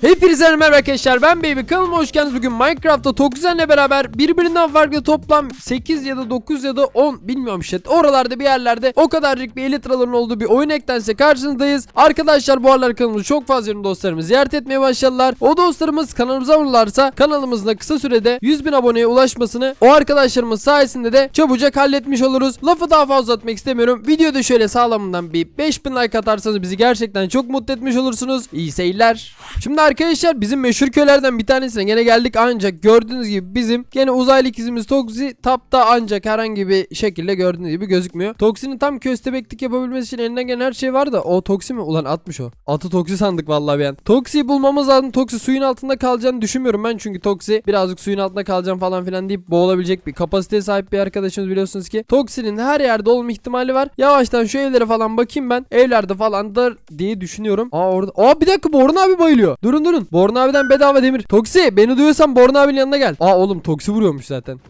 Hepinize merhaba arkadaşlar ben Baby. Kanalıma hoş geldiniz. Bugün Minecraft'ta Tokuzan'la beraber birbirinden farklı toplam 8 ya da 9 ya da 10 bilmiyorum işte oralarda bir yerlerde o kadarcık bir elitraların olduğu bir oyun eklense karşınızdayız. Arkadaşlar bu aralar kanalımızı çok fazla yeni dostlarımız ziyaret etmeye başladılar. O dostlarımız kanalımıza abone kanalımızda kısa sürede 100 bin aboneye ulaşmasını o arkadaşlarımız sayesinde de çabucak halletmiş oluruz. Lafı daha fazla uzatmak istemiyorum. Videoda şöyle sağlamından bir 5000 like atarsanız bizi gerçekten çok mutlu etmiş olursunuz. İyi seyirler. Şimdi arkadaşlar bizim meşhur köylerden bir tanesine gene geldik ancak gördüğünüz gibi bizim gene uzaylı ikizimiz Toksi tapta ancak herhangi bir şekilde gördüğünüz gibi gözükmüyor. Toksi'nin tam köstebeklik yapabilmesi için elinden gelen her şey var da o Toksi mi? Ulan atmış o. Atı Toksi sandık vallahi ben. Toksi'yi bulmamız lazım. Toksi suyun altında kalacağını düşünmüyorum ben çünkü Toksi birazcık suyun altında kalacağım falan filan deyip boğulabilecek bir kapasiteye sahip bir arkadaşımız biliyorsunuz ki. Toksi'nin her yerde olma ihtimali var. Yavaştan şu evlere falan bakayım ben. Evlerde falandır diye düşünüyorum. Aa orada. Aa bir dakika Borun abi bayılıyor. Durun durun. Borun abiden bedava demir. Toksi beni duyuyorsan Borun abinin yanına gel. Aa oğlum Toksi vuruyormuş zaten.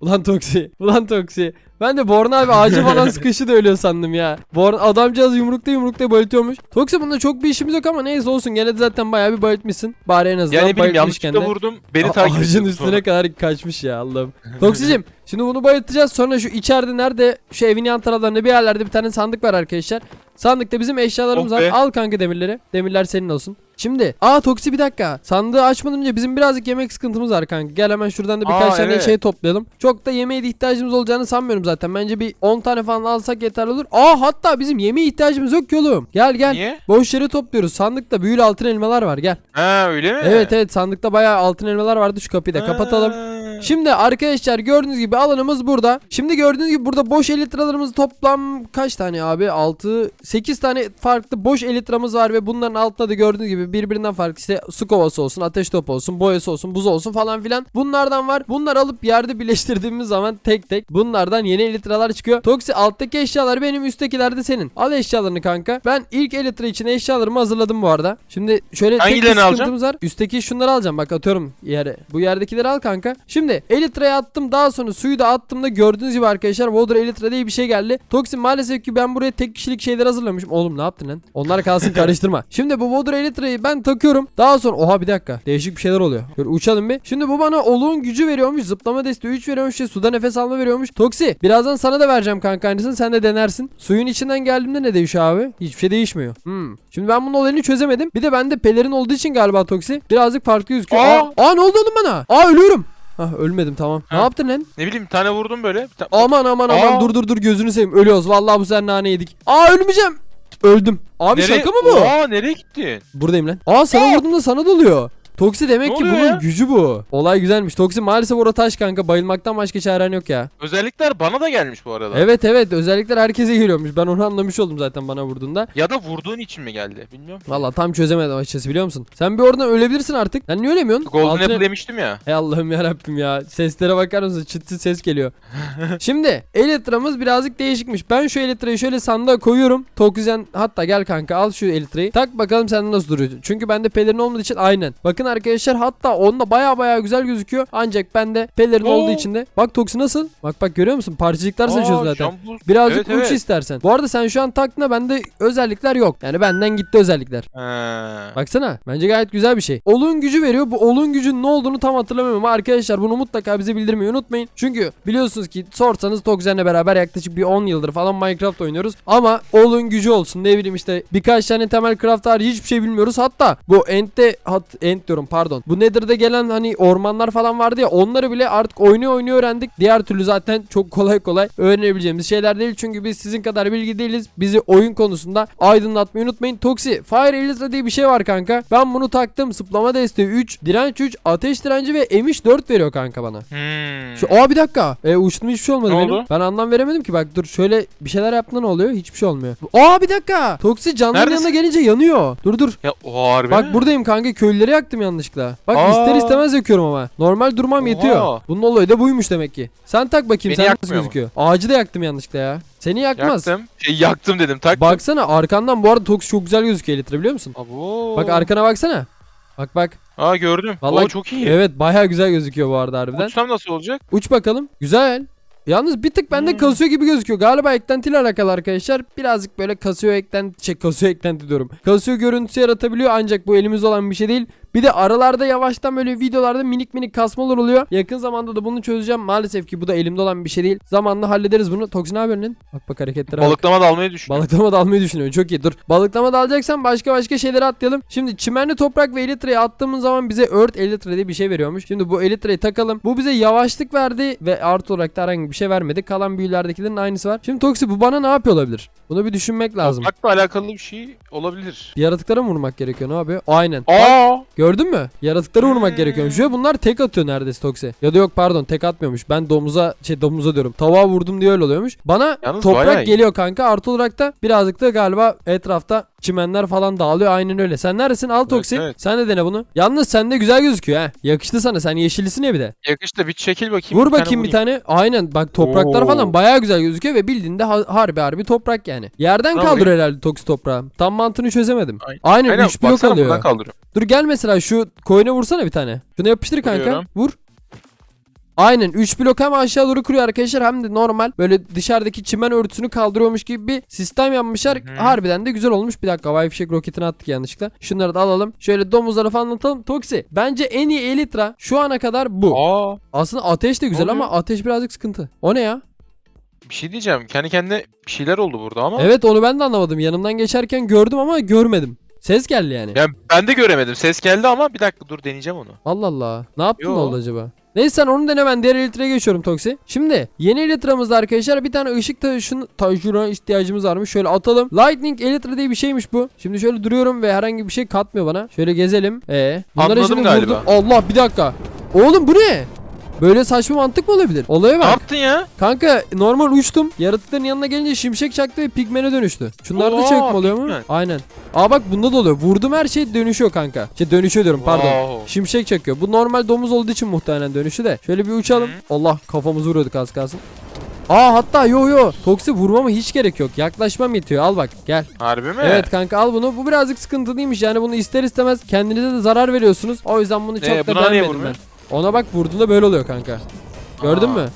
Ulan Toksi. Ulan Toksi. Ben de Born abi ağacı falan sıkışı da ölüyor sandım ya. Born adamcağız yumrukta yumrukta bayıltıyormuş. Toksi bunda çok bir işimiz yok ama neyse olsun gene de zaten bayağı bir bayıltmışsın. Bari en azından Yani bayıltmışken yanlışlıkla de. vurdum. Beni A- takip Ağacın üstüne sonra. kadar kaçmış ya Allah'ım. Toksicim şimdi bunu bayıltacağız sonra şu içeride nerede şu evin yan taraflarında bir yerlerde bir tane sandık var arkadaşlar. Sandıkta bizim eşyalarımız Oh var. Al kanka demirleri. Demirler senin olsun. Şimdi aa Toksi bir dakika. Sandığı açmadan önce bizim birazcık yemek sıkıntımız var kanka. Gel hemen şuradan da birkaç Aa, tane evet. şey toplayalım. Çok da yemeğe de ihtiyacımız olacağını sanmıyorum zaten. Bence bir 10 tane falan alsak yeterli olur. Aa hatta bizim yemeğe ihtiyacımız yok ki oğlum. Gel gel. Niye? Boş yere topluyoruz. Sandıkta büyülü altın elmalar var gel. Ha öyle mi? Evet evet sandıkta bayağı altın elmalar vardı. Şu kapıyı da kapatalım. Şimdi arkadaşlar gördüğünüz gibi alanımız burada. Şimdi gördüğünüz gibi burada boş elitralarımız toplam kaç tane abi? 6 8 tane farklı boş elitramız var ve bunların altında da gördüğünüz gibi birbirinden farklı işte su kovası olsun, ateş topu olsun, boyası olsun, buz olsun falan filan. Bunlardan var. Bunlar alıp yerde birleştirdiğimiz zaman tek tek bunlardan yeni elitralar çıkıyor. Toksi alttaki eşyalar benim, üsttekiler de senin. Al eşyalarını kanka. Ben ilk elitra için eşyalarımı hazırladım bu arada. Şimdi şöyle tek bir sıkıntımız var. Üstteki şunları alacağım bak atıyorum yere. Bu yerdekileri al kanka. Şimdi elitraya attım daha sonra suyu da attığımda gördüğünüz gibi arkadaşlar Water Elitra diye bir şey geldi. Toksin maalesef ki ben buraya tek kişilik şeyler hazırlamışım. Oğlum ne yaptın lan? Onlar kalsın karıştırma. Şimdi bu Water Elitra'yı ben takıyorum. Daha sonra oha bir dakika. Değişik bir şeyler oluyor. Böyle uçalım bir. Şimdi bu bana oluğun gücü veriyormuş. Zıplama desteği 3 veriyormuş. Işte suda nefes alma veriyormuş. Toksi birazdan sana da vereceğim kanka aynısını. Sen de denersin. Suyun içinden geldiğimde ne değişiyor abi? Hiçbir şey değişmiyor. Hmm. Şimdi ben bunun olayını çözemedim. Bir de bende pelerin olduğu için galiba Toksi birazcık farklı gözüküyor. Aa, Aa! aa ne oldu oğlum bana? Aa ölüyorum. Hah ölmedim tamam. Ne Ha. yaptın lan? Ne bileyim bir tane vurdum böyle. Bir ta- Aman aman aman Aa. dur dur dur gözünü seveyim. Ölüyoruz. Vallahi bu sefer nane yedik. Aa ölmeyeceğim. Öldüm. Abi Nereye- şaka mı bu? Aa nereye gittin? Buradayım lan. Aa sana vurdum da sana doluyor. Toksi demek Ne ki oluyor bunun ya? gücü bu. Olay güzelmiş. Toksi maalesef orada taş kanka. Bayılmaktan başka çaren yok ya. Özellikler bana da gelmiş bu arada. Evet evet özellikler herkese geliyormuş. Ben onu anlamış oldum zaten bana vurduğunda. Ya da vurduğun için mi geldi bilmiyorum. Valla tam çözemedim açıkçası biliyor musun? Sen bir oradan ölebilirsin artık. Sen niye ölemiyorsun? Golden Altına- Apple demiştim ya. Ey Allah'ım yarabbim ya. Seslere bakar mısın? Çıt çıt ses geliyor. Şimdi elitramız birazcık değişikmiş. Ben şu elitrayı şöyle sandığa koyuyorum. Tokuzen hatta gel kanka al şu elitrayı. Tak bakalım sende nasıl duruyor. Çünkü bende pelerin olmadığı için aynen. Bakın arkadaşlar hatta onda baya baya güzel gözüküyor. Ancak bende pelerin Oo. olduğu için de. Bak Toksi nasıl? Bak bak görüyor musun? Parçacıklar seçiyorsun Aa, zaten. şampul- Birazcık Evet, uç evet. istersen. Bu arada sen şu an taktığında bende özellikler yok. Yani benden gitti özellikler. Ha. Baksana bence gayet güzel bir şey. Olun gücü veriyor. Bu olun gücünün ne olduğunu tam hatırlamıyorum ama arkadaşlar bunu mutlaka bize bildirmeyi unutmayın. Çünkü biliyorsunuz ki sorsanız Tokzen'le beraber yaklaşık bir 10 yıldır falan Minecraft oynuyoruz. Ama olun gücü olsun ne bileyim işte birkaç tane temel craft hiçbir şey bilmiyoruz. Hatta bu Ent'te hat, Ent diyorum pardon. Bu Nether'da gelen hani ormanlar falan vardı ya onları bile artık oynuyor oynuyor öğrendik. Diğer türlü zaten çok kolay kolay öğrenebileceğimiz şeyler değil. Çünkü biz sizin kadar bilgi değiliz. Bizi oyun konusunda aydınlatmayı unutmayın. Toksi Fire Elytra diye bir şey var kanka. Ben bunu taktım. Zıplama desteği 3, direnç 3, ateş direnci ve emiş 4 veriyor kanka bana. Hmm. Şu aa bir dakika. E uçtum hiçbir şey olmadı Ne benim. oldu? Ben anlam veremedim ki. Bak dur şöyle bir şeyler yaptığında ne oluyor? Hiçbir şey olmuyor. Aa bir dakika. Canlının Neredesin? yanına gelince yanıyor. Dur dur. Ya o harbi Bak mi? buradayım kanka köylüleri yaktım yanlışlıkla. Bak Aa. ister istemez yakıyorum ama. Normal durmam Oha. yetiyor. Bunun olayı da buymuş demek ki. Sen tak bakayım Beni sen nasıl yakmıyor mu? gözüküyor. Ağacı da yaktım yanlışlıkla ya. Seni yakmaz. Yaktım. Şey yaktım dedim tak. Baksana arkandan bu arada Toks çok güzel gözüküyor Elytra biliyor musun? Abo. Bak arkana baksana. Bak bak. Aa gördüm. Vallahi- Oo çok iyi. Evet baya güzel gözüküyor bu arada harbiden. Uçsam nasıl olacak? Uç bakalım. Güzel. Yalnız bir tık bende Hmm. kasıyor gibi gözüküyor. Galiba eklentiyle alakalı arkadaşlar. Birazcık böyle kasıyor eklenti, şey kasıyor eklenti diyorum. Kasıyor görüntüsü yaratabiliyor ancak bu elimizde olan bir şey değil. Bir de aralarda yavaştan böyle videolarda minik minik kasmalar oluyor. Yakın zamanda da bunu çözeceğim. Maalesef ki bu da elimde olan bir şey değil. Zamanla hallederiz bunu. Toksin abi önün. Bak bak hareketlere bak. Balıklama da almayı düşün. Balıklama da almayı düşünüyorum. Çok iyi. Dur. Balıklama da alacaksan başka başka şeyleri atlayalım. Şimdi çimenli toprak ve elitrayı attığımız zaman bize Earth Elytra diye bir şey veriyormuş. Şimdi bu elitrayı takalım. Bu bize yavaşlık verdi ve artı olarak da herhangi bir şey vermedi. Kalan büyülerdekilerin aynısı var. Şimdi Toksi bu bana ne yapıyor olabilir? Bunu bir düşünmek lazım. Toprakla alakalı bir şey olabilir. Yaratıklara mı vurmak gerekiyor? Ne yapıyor? Aynen. Aa! Gördün mü? Yaratıklara vurmak Hmm. gerekiyor. Şöyle bunlar tek atıyor neredeyse Toksi. Ya da yok pardon tek atmıyormuş. Ben domuza şey domuza diyorum. Tavuğa vurdum diye öyle oluyormuş. Bana Yalnız bayağı toprak iyi. geliyor kanka. Artı olarak da birazcık da galiba etrafta çimenler falan dağılıyor. Aynen öyle. Sen neredesin? Al Toksi. evet. Sen de dene bunu. Yalnız sende güzel gözüküyor ha. Yakıştı sana. Sen yeşillisin ya bir de. Yakıştı bir çekil bakayım. Vur bakayım bir tane. Aynen bak topraklar Oo. falan bayağı güzel gözüküyor ve bildiğinde ha- harbi harbi toprak yani. Yerden Bravo. kaldır herhalde Toksi toprağı. Tam mantığını çözemedim. Aynen. Aynen Aynen 3 blok alıyor. Dur gel mesela şu koyuna vursana bir tane. Şunu yapıştır kanka. Vuruyorum. Vur. Aynen 3 blok hem aşağı doğru kuruyor arkadaşlar hem de normal böyle dışarıdaki çimen örtüsünü kaldırıyormuş gibi bir sistem yapmışlar. Hı hı. Harbiden de güzel olmuş. Bir dakika havai fişek roketini attık yanlışlıkla. Şunları da alalım. Şöyle domuzları falan atalım. Toksi bence en iyi elitra şu ana kadar bu. Aa! Aslında ateş de güzel ama ateş birazcık sıkıntı. O ne ya? Bir şey diyeceğim. Kendi kendine bir şeyler oldu burada ama. Evet onu ben de anlamadım. Yanımdan geçerken gördüm ama görmedim. Ses geldi yani. Yani ben de göremedim. Ses geldi ama bir dakika dur deneyeceğim onu. Allah Allah. Ne yaptın Yo. oldu acaba? Neyse sen onu dene ben diğer elitreye geçiyorum Toksi. Şimdi yeni elitramızda arkadaşlar bir tane ışık taşın taşına ihtiyacımız varmış. Şöyle atalım. Lightning elitra diye bir şeymiş bu. Şimdi şöyle duruyorum ve herhangi bir şey katmıyor bana. Şöyle gezelim. Ee, bunları Anladım şimdi galiba. vurdum. Allah bir dakika. Oğlum bu ne? Böyle saçma mantık mı olabilir? Olaya Ne bak. yaptın ya? Kanka normal uçtum. Yaratıkların yanına gelince şimşek çaktı ve pigmene dönüştü. Şunlarda Oo, çakma oluyor mu? pigmen. Aynen. Aa bak bunda da oluyor. Vurdum her şey dönüşüyor kanka. Şey dönüşüyor diyorum pardon. Wow. Şimşek çakıyor. Bu normal domuz olduğu için muhtemelen dönüşü de. Şöyle bir uçalım. Allah kafamızı vuruyorduk az kalsın. Aa hatta yo yo. Toksi vurmama hiç gerek yok. Yaklaşmam yetiyor. Al bak gel. Harbi mi? Evet kanka al bunu. Bu birazcık sıkıntılıymış. Yani bunu ister istemez kendinize de zarar veriyorsunuz. O yüzden bunu çok Ee, da buna niye beğenmedim ben. vurmuyor? Ona bak vurduğunda böyle oluyor kanka. Gördün Aa. mü?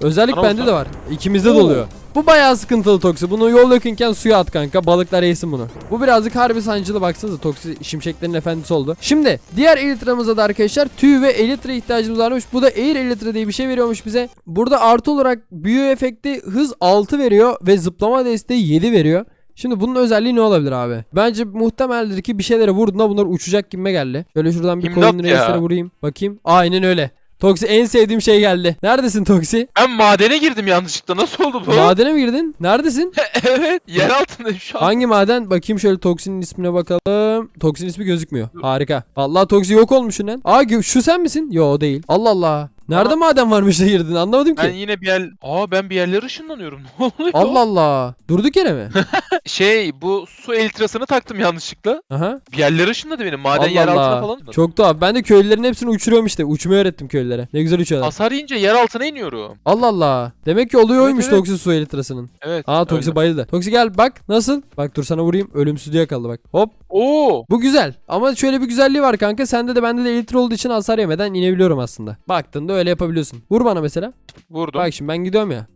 Özellik Bana bende de var. İkimizde de oluyor. Bu bayağı sıkıntılı Toksi. Bunu yol yakınken suya at kanka. Balıklar yesin bunu. Bu birazcık harbi sancılı baksanıza. Toksi şimşeklerin efendisi oldu. Şimdi diğer elitramızda da arkadaşlar tüy ve elitre ihtiyacımız varmış. Bu da air elitre diye bir şey veriyormuş bize. Burada artı olarak büyü efekti hız 6 veriyor ve zıplama desteği 7 veriyor. Şimdi bunun özelliği ne olabilir abi? Bence muhtemeldir ki bir şeylere vurduğunda bunlar uçacak gibime geldi. Şöyle şuradan bir İmdat coin ya. reislere vurayım. Bakayım. Aynen öyle. Toksi en sevdiğim şey geldi. Neredesin Toksi? Ben madene girdim yanlışlıkla. Nasıl oldu bu? Madene mi girdin? Neredesin? evet. Yer altındayım şu an. Hangi maden? Bakayım şöyle Toksi'nin ismine bakalım. Toksi'nin ismi gözükmüyor. Harika. Allah Toksi yok olmuş lan. Aa şu sen misin? Yo o değil. Allah Allah. Nerede Ama- maden varmış da girdin anlamadım Ben ki. yine bir yer... Aa ben bir yerlere ışınlanıyorum. Ne oluyor? Allah Allah. Durduk yere mi? Şey bu su eltrasını taktım yanlışlıkla. Aha. Bir yerlere ışınladı beni. Maden Allah yer altına Allah. falan. Çok... Çok tuhaf. Ben de köylülerin hepsini uçuruyorum işte. Uçmayı öğrettim köylülere. Ne güzel uçuyorlar. Hasar yiyince yer altına iniyorum. Allah Allah. Demek ki oluyormuş Evet, evet. Toksi su elitrasının. Evet. Aa Toksi öyle. bayıldı. Toksi gel bak nasıl? Bak dur sana vurayım. Ölümsüzlüğe kaldı bak. Hop. Oo. Bu güzel. Ama şöyle bir güzelliği var kanka. Sende de bende de elitre olduğu için hasar yemeden inebiliyorum aslında. Baktığında öyle yapabiliyorsun. Vur bana mesela. Vurdum. Bak şimdi ben gidiyorum ya.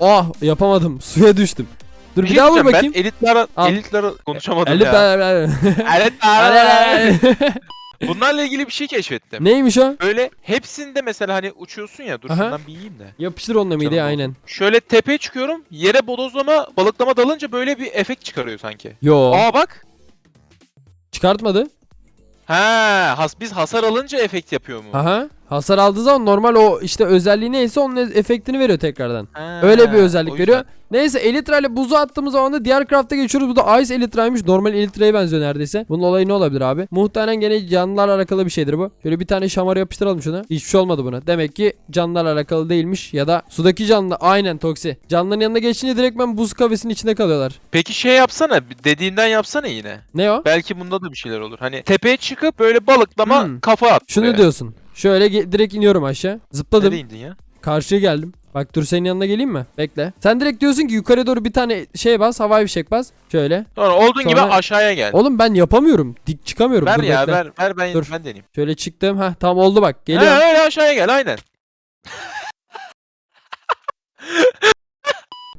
Ah yapamadım. Suya düştüm. Dur bir, şey daha vur bakayım. Ben elitlere, Al. elitlere konuşamadım Elli ya. Elitler. Bunlarla ilgili bir şey keşfettim. Neymiş o? Böyle hepsinde mesela hani uçuyorsun ya dur Aha. şundan bir yiyeyim de. Yapıştır onunla mideye aynen. Şöyle tepeye çıkıyorum yere bodozlama balıklama dalınca böyle bir efekt çıkarıyor sanki. Yo. Aa bak. Çıkartmadı. Ha, has biz hasar alınca efekt yapıyor mu? Aha. Hasar aldığı zaman normal o işte özelliği neyse onun efektini veriyor tekrardan. Ha, Öyle bir özellik veriyor. Neyse Elytra ile buzu attığımız zaman da diğer craft'a geçiyoruz. Bu da Ice Elytra'ymış. Normal Elytra'ya benziyor neredeyse. Bunun olayı ne olabilir abi? Muhtemelen gene canlılarla alakalı bir şeydir bu. Şöyle bir tane şamar yapıştıralım şuna. Hiçbir şey olmadı buna. Demek ki canlılarla alakalı değilmiş ya da sudaki canlı aynen toksi. Canlıların yanına geçince direkt ben buz kafesinin içinde kalıyorlar. Peki şey yapsana dediğinden yapsana yine. Ne o? Belki bunda da bir şeyler olur. Hani tepeye çıkıp böyle balıklama Hmm. kafa at. Şunu diyorsun. Şöyle direkt iniyorum aşağı. Zıpladım. Nereye indin ya? Karşıya geldim. Bak dur senin yanına geleyim mi? Bekle. Sen direkt diyorsun ki yukarı doğru bir tane şey bas. Havai fişek bas. Şöyle. Sonra olduğun gibi Sonra- aşağıya gel. Oğlum ben yapamıyorum. Dik çıkamıyorum. ver dur ya bekle. ver ver ben Dur. ben deneyeyim. Şöyle çıktım. Heh tam oldu bak. Geliyorum. Ha, öyle aşağıya gel aynen.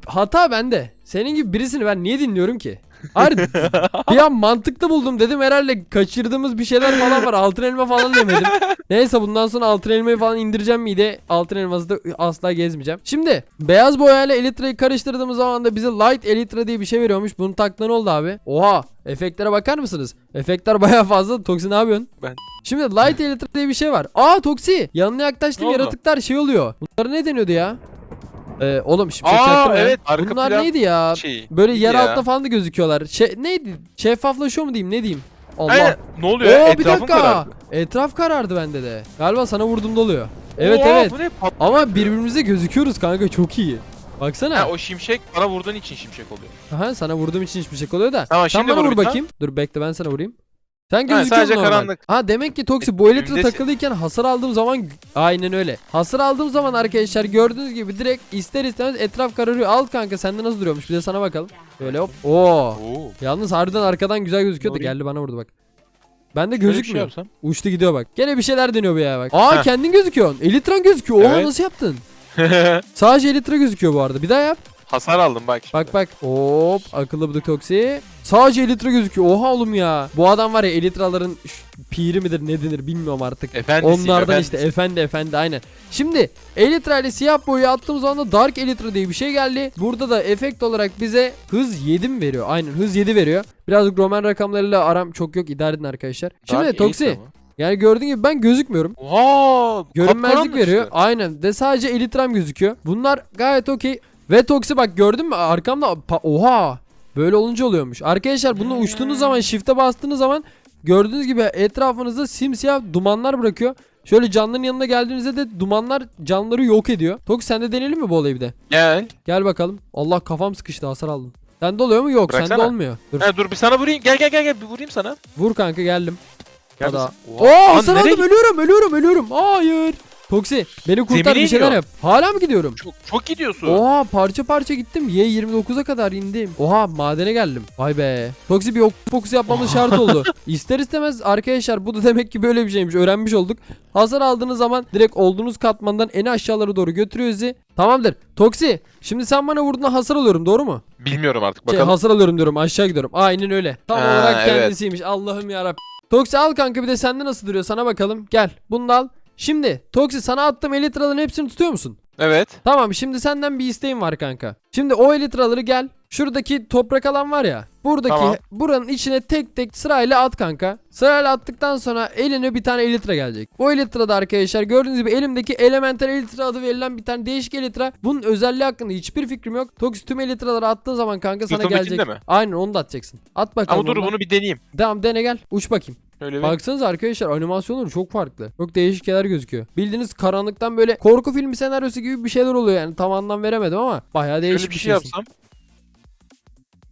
hata bende. Senin gibi birisini ben niye dinliyorum ki? Hayır bir an mantıklı buldum dedim herhalde kaçırdığımız bir şeyler falan var altın elma falan demedim. Neyse bundan sonra altın elmayı falan indireceğim miydi altın elması da asla gezmeyeceğim. Şimdi beyaz boyayla elitrayı karıştırdığımız zaman da bize light elitra diye bir şey veriyormuş. Bunu taktığın oldu abi. Oha efektlere bakar mısınız? Efektler baya fazla. Toksi ne yapıyorsun? Ben- Şimdi light elitra diye bir şey var. Aa Toksi yanına yaklaştığım Ne yaratıklar şey oluyor. Bunlara ne deniyordu ya? Ee, oğlum şimşek Aa, çaktırma evet, arka Bunlar plan neydi ya? Şey. Böyle yer ya? altında falan da gözüküyorlar. Şey neydi? Şeffaflaşıyor mu diyeyim ne diyeyim? Allah. Aynen. Ne oluyor? Oo ya? bir Etrafım dakika. karardı. Etraf karardı bende de. Galiba sana vurduğumda oluyor. Evet Oo, evet. Bu ne? Pat- Ama birbirimize gözüküyoruz kanka çok iyi. Baksana. Ha, o şimşek bana vurduğun için şimşek oluyor. Aha sana vurduğum için hiçbir şey oluyor da. Tamam Sen şimdi bana vur bakayım. Dur bekle ben sana vurayım. Sen Ha, gözüküyorsun sadece normal. karanlık. Ha demek ki Toksi elitre Önündesin. takılıyken hasar aldığım zaman aynen öyle. Hasar aldığım zaman arkadaşlar gördüğünüz gibi direkt ister istemez etraf kararıyor. Al kanka sende nasıl duruyormuş bir de sana bakalım. Böyle hop. Oo. Oo. Yalnız harbiden arkadan güzel gözüküyor da geldi bana vurdu bak. Ben de Şöyle bir şey gözükmüyor. yapsam. Uçtu gidiyor bak. Gene bir şeyler deniyor bu ya bak. Aa Heh. kendin gözüküyorsun. Elitran gözüküyor. Oha Evet. nasıl yaptın? Sadece elitra gözüküyor bu arada. Bir daha yap. Hasar aldım bak şimdi. Bak bak. Hop akıllı bıdık toksi. Sadece elitra gözüküyor. Oha oğlum ya. Bu adam var ya elitraların ş- piri midir ne denir bilmiyorum artık. Efendisiyim, Onlardan efendisi. işte efendi efendi aynen. Şimdi Elytra ile siyah boyu attığımız zaman da Dark Elytra diye bir şey geldi. Burada da efekt olarak bize hız 7 mi veriyor? Aynen hız 7 veriyor. Birazcık Roman rakamlarıyla aram çok yok idare edin arkadaşlar. Şimdi Dark Toksi yani gördüğün gibi ben gözükmüyorum. Oha! Görünmezlik veriyor. işte. Aynen. De sadece elitram gözüküyor. Bunlar gayet okey. Ve Toksi bak gördün mü arkamda oha böyle olunca oluyormuş. Arkadaşlar bunu Hmm. uçtuğunuz zaman shift'e bastığınız zaman gördüğünüz gibi etrafınızda simsiyah dumanlar bırakıyor. Şöyle canlıların yanına geldiğinizde de dumanlar canlıları yok ediyor. Toksi sen de deneyelim mi bu olayı bir de? Gel. Gel bakalım. Allah kafam sıkıştı hasar aldım. Sende oluyor mu? Yok sende Bıraksana. olmuyor. Dur. Ha, dur bir sana vurayım. Gel gel gel gel bir vurayım sana. Vur kanka geldim. Gel Hadi. bir- Oo lan hasar nereye aldım ölüyorum ölüyorum ölüyorum. Hayır. Toksi beni kurtar Zemine bir şeyler iniyor. yap. Hala mı gidiyorum? Çok çok gidiyorsun. Oha parça parça gittim. Y29'a kadar indim. Oha madene geldim. Vay be. Toksi bir ok fokus yapmamız şart oldu. İster istemez arkadaşlar bu da demek ki böyle bir şeymiş. Öğrenmiş olduk. Hasar aldığınız zaman direkt olduğunuz katmandan en aşağılara doğru götürüyor sizi. Tamamdır. Toksi şimdi sen bana vurduğunda hasar alıyorum doğru mu? Bilmiyorum artık Şey, bakalım. hasar alıyorum diyorum aşağı gidiyorum. Aynen öyle. Tam Ha, olarak evet. kendisiymiş. Allah'ım yarabbim. Toksi al kanka bir de sende nasıl duruyor sana bakalım. Gel bunu da al. Şimdi Toksi sana attığım elitraların hepsini tutuyor musun? Evet. Tamam şimdi senden bir isteğim var kanka. Şimdi o elitraları gel. Şuradaki toprak alan var ya. Buradaki Tamam. buranın içine tek tek sırayla at kanka. Sırayla attıktan sonra eline bir tane elitra gelecek. Bu elitrada arkadaşlar gördüğünüz gibi elimdeki elemental elitra adı verilen bir tane değişik elitra. Bunun özelliği hakkında hiçbir fikrim yok. Toks tüm elitraları attığın zaman kanka sana Sırtımdakinde gelecek. mi? Aynen onu da atacaksın. At bakalım. Ama dur onu bunu bir deneyeyim. Tamam dene gel. Uç bakayım. Şöyle bir. Baksanıza arkadaşlar animasyonları çok farklı. Çok değişik şeyler gözüküyor. Bildiğiniz karanlıktan böyle korku filmi senaryosu gibi bir şeyler oluyor yani. Tam anlam veremedim ama bayağı değişik Şöyle bir bir şey şeysin. yapsam.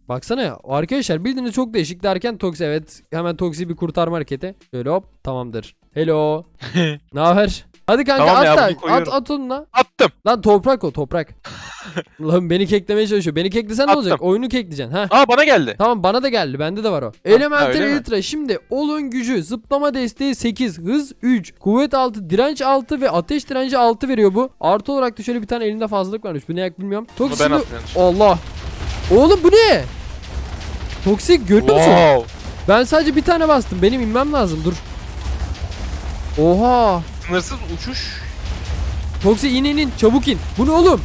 Baksana ya arkadaşlar bildiğiniz çok değişik derken Tox evet hemen Tox'i bir kurtarma hareketi. Böyle hop tamamdır. Hello. ne haber? Hadi kanka Tamam ya, at bunu da at, koyuyorum. at onunla. Attım. Lan toprak o toprak. Lan beni keklemeye çalışıyor. Beni keklesen ne Attım. olacak? Oyunu kekleyeceksin. Ha. Aa bana geldi. Tamam bana da geldi. Bende de var o. Elemental öyle mi? Elytra. Şimdi olun gücü, zıplama desteği 8, hız 3, kuvvet 6, direnç 6 ve ateş direnci 6 veriyor bu. Artı olarak da şöyle bir tane elinde fazlalık varmış. Bu ne yak bilmiyorum. Bunu Toksik ben. Allah. Oğlum bu ne? Toksik görüyor musun? Wow. Ben sadece bir tane bastım. Benim inmem lazım. Dur. Oha. Sınırsız uçuş. Toksi in in in. Çabuk in. Bu ne oğlum?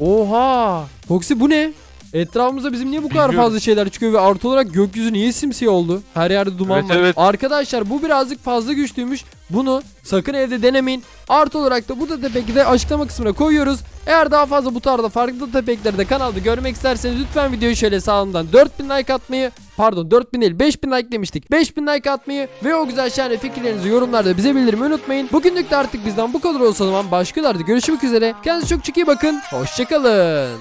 Oha. Toksi bu ne? Etrafımızda bizim niye bu kadar Bilmiyorum. fazla şeyler çıkıyor ve artı olarak gökyüzü niye simsiyah oldu? Her yerde duman Evet, var. evet. Arkadaşlar bu birazcık fazla güçlüymüş. Bunu sakın evde denemeyin. Artı olarak da bu da tepeki de açıklama kısmına koyuyoruz. Eğer daha fazla bu tarzda farklı tepekleri de kanalda görmek isterseniz lütfen videoyu şöyle sağından 4000 like atmayı Pardon 4000 değil 5000 like demiştik. 5000 like atmayı ve o güzel şahane fikirlerinizi yorumlarda bize bildirmeyi unutmayın. Bugünlük de artık bizden bu kadar olsa zaman başkalarda görüşmek üzere. Kendinize çok çok iyi bakın. Hoşçakalın.